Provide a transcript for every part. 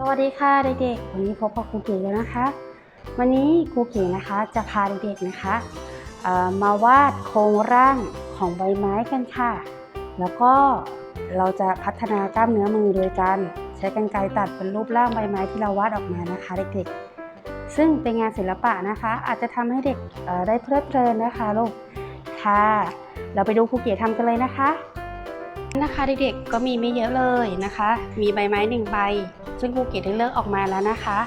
สวัสดีค่ะเด็กๆ วันนี้พบกับครูเก๋แล้วนะคะ วันนี้ครูเก๋นะคะจะพาเด็กๆนะคะมาวาดโครงร่างของใบไม้กันค่ะ แล้วก็เราจะพัฒนากล้ามเนื้อมือโดยการใช้กรรไกรตัดเป็นรูปร่างใบไม้ที่เราวาดออกมานะคะเด็กๆ ซึ่งเป็นงานศิลปะนะคะ อาจจะทำให้เด็กได้เพลิดเพลินนะคะลูกค่ะ เราไปดูครูเก๋ทำกันเลยนะคะนะคะเด็กๆก็มีไม่เยอะเลยนะคะ มีใบไม้หนึ่งใบ ซึ่งครูเกดได้เลือกออกมาแล้วนะคะ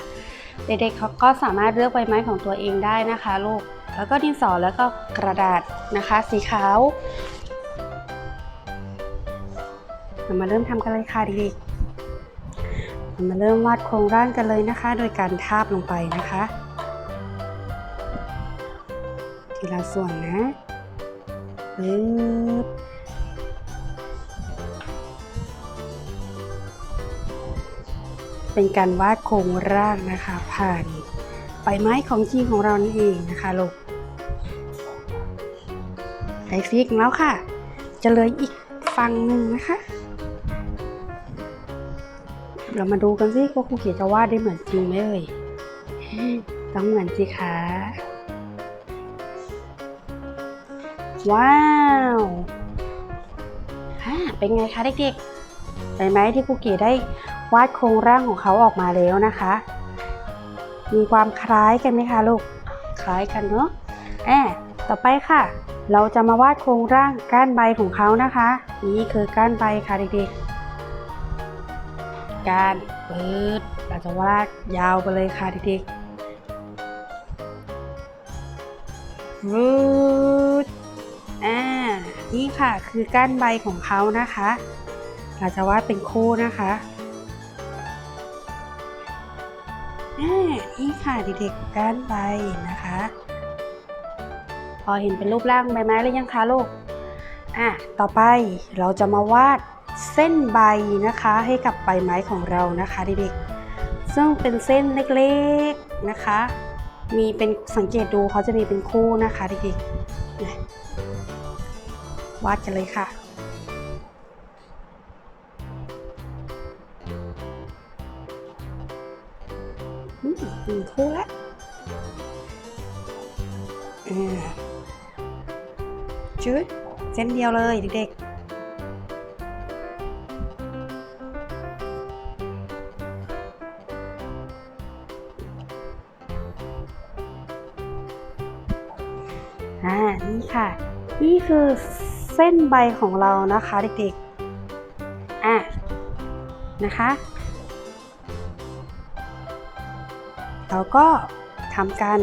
เด็กๆเขาก็สามารถเลือกใบไม้ของตัวเองได้นะคะลูก แล้วก็ดินสอแล้วก็กระดาษนะคะ สีขาวเรามาเริ่มทำกันเลยค่ะเด็กๆเรามาเริ่มวาดโครงร่างกันเลยนะคะ โดยการทาบลงไปนะคะ ทีละส่วนนะปึ๊บ เป็นการวาดโครงร่างนะคะ ผ่านใบไม้ของจริงของเรานั่นเองนะคะลูกไอฟิกแล้วค่ะ จะเหลยอีกฝั่งหนึ่งนะคะ เรามาดูกันสิว่าครูเขียนจะวาดได้เหมือนจริงไหมเอ่ยต้องเหมือนสิคะว้าวอ่าเป็นไงคะเด็กๆใบไม้ที่ครูเก๋ได้ วาดโครงร่างของเขาออกมาแล้วนะคะ มีความคล้ายกันไหมคะลูก คล้ายกันเนาะแอบต่อไปค่ะ เราจะมาวาดโครงร่างก้านใบของเขานะคะ นี่คือก้านใบค่ะเด็กๆก้านปื๊ดเราจะวาดยาวไปเลยค่ะเด็กๆรูดอ่า นี่ค่ะคือก้านใบของเขานะคะ เราจะวาดเป็นคู่นะคะ อ่านี่ค่ะเด็กๆก้านใบนะคะ พอเห็นเป็นรูปร่างใบไม้แล้วยังคะลูกอะต่อไปเราจะมาวาดเส้นใบนะคะให้กับใบไม้ของเรานะคะเด็กๆซึ่งเป็นเส้นเล็กๆนะคะ มีเป็นสังเกตดูเขาจะมีเป็นคู่นะคะเด็กๆวาดกันเลยค่ะ อืมหนึ่งคู่ละอ่าจุดเส้นเดียวเลยเด็กๆ อ่า นี่ค่ะ นี่คือเส้นใบของเรานะคะเด็กๆ อะ นะคะ เราก็ทำการ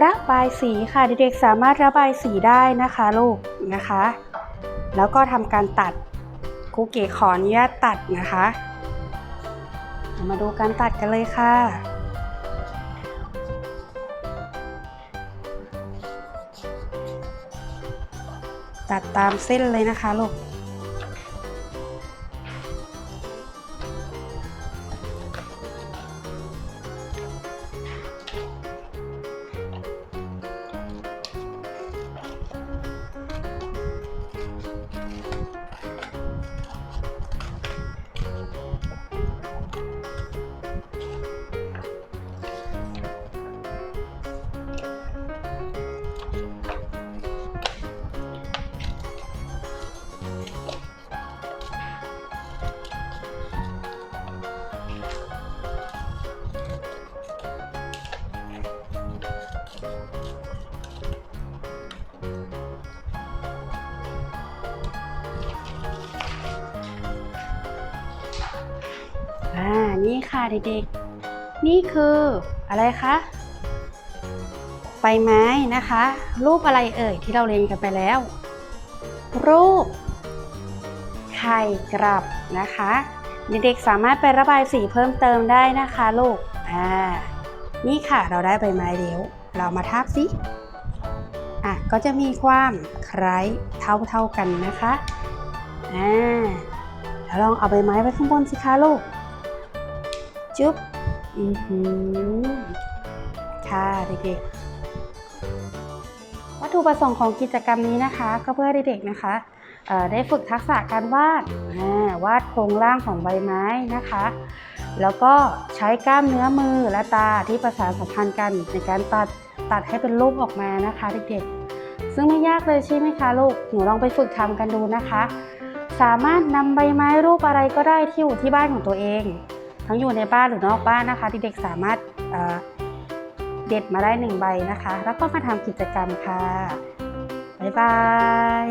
ระบายสีค่ะเด็กๆสามารถระบายสีได้นะคะลูกนะคะ แล้วก็ทำการตัดครูเก๋ขออนุญาตตัดนะคะ มาดูการตัดกันเลยค่ะตัดตามเส้นเลยนะคะลูก อ่า นี่ค่ะเด็กๆ นี่คืออะไรคะใบไม้นะคะ รูปอะไรเอ่ยที่เราเรียนกันไปแล้ว รูป ไข่กลับนะคะ เด็กๆสามารถไประบายสีเพิ่มเติมได้นะคะลูกอ่านี่ค่ะเราได้ใบไม้แล้ว เรามาทาบสิอะก็จะมีความคล้ายเท่าๆกันนะคะอ่าแล้วลองเอาใบไม้ไว้ข้างบนสิคะลูก จุ๊บอือหือค่ะเด็กๆวัตถุประสงค์ของกิจกรรมนี้นะคะ ก็เพื่อเด็กๆนะคะได้ฝึกทักษะการวาดวาดโครงร่างของใบไม้นะคะ แล้วก็ใช้กล้ามเนื้อมือและตาที่ประสานสัมพันธ์กันในการตัด ตัดให้เป็นรูปออกมานะคะเด็กๆ ซึ่งไม่ยากเลยใช่ไหมคะลูก หนูลองไปฝึกทำกันดูนะคะ สามารถนำใบไม้รูปอะไรก็ได้ที่อยู่ที่บ้านของตัวเอง ทั้งอยู่ในบ้านหรือนอกบ้านนะคะเด็กๆสามารถเด็ดมาได้หนึ่งใบนะคะ แล้วก็มาทำกิจกรรมค่ะ บ๊ายบาย